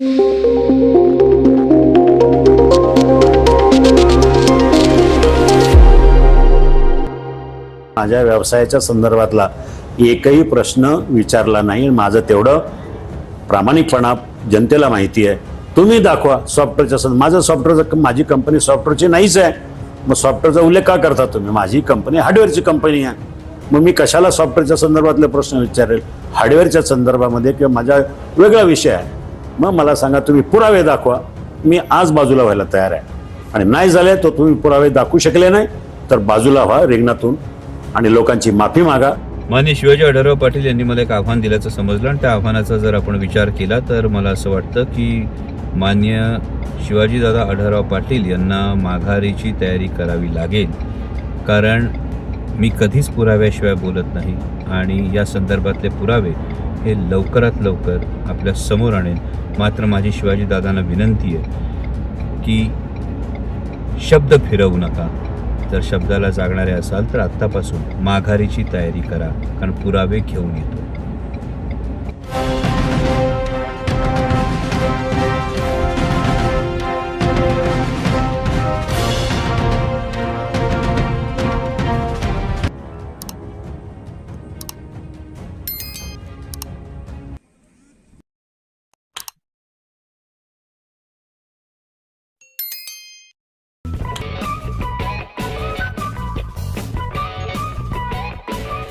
माझ्या व्यवसायाच्या संदर्भातला एकही प्रश्न विचारला नाही. माझं तेवढं प्रामाणिकपणा जनतेला माहिती आहे. तुम्ही दाखवा सॉफ्टवेअरच्या माझं सॉफ्टवेअरचं माझी कंपनी सॉफ्टवेअरची नाहीच आहे मग सॉफ्टवेअरचा उल्लेख का करता तुम्ही? माझी कंपनी हार्डवेअरची कंपनी आहे. मग मी कशाला सॉफ्टवेअरच्या संदर्भातले प्रश्न विचारेल? हार्डवेअरच्या संदर्भामध्ये किंवा माझा वेगळा विषय आहे. मग मला सांगा तुम्ही पुरावे दाखवा. मी आज बाजूला व्हायला तयार आहे. आणि नाही झाले तर तुम्ही पुरावे दाखवू शकले नाही तर बाजूला व्हा रिंगणातून आणि लोकांची माफी मागा. मान्य शिवाजी आढळराव पाटील यांनी मला एक आव्हान दिल्याचं समजलं आणि त्या आव्हानाचा जर आपण विचार केला तर मला असं वाटतं की मान्य शिवाजीदादा आढळराव पाटील यांना माघारीची तयारी करावी लागेल. कारण मी कधीच पुराव्याशिवाय बोलत नाही आणि या संदर्भातले पुरावे हे लवकरात लवकर आपल्यासमोर आणेल. मात्र माझी शिवाजीदादांना विनंती आहे की शब्द फिरवू नका. जर शब्दाला जागणारे असाल तर आत्तापासून माघारीची तयारी करा कारण पुरावे घेऊन येतो.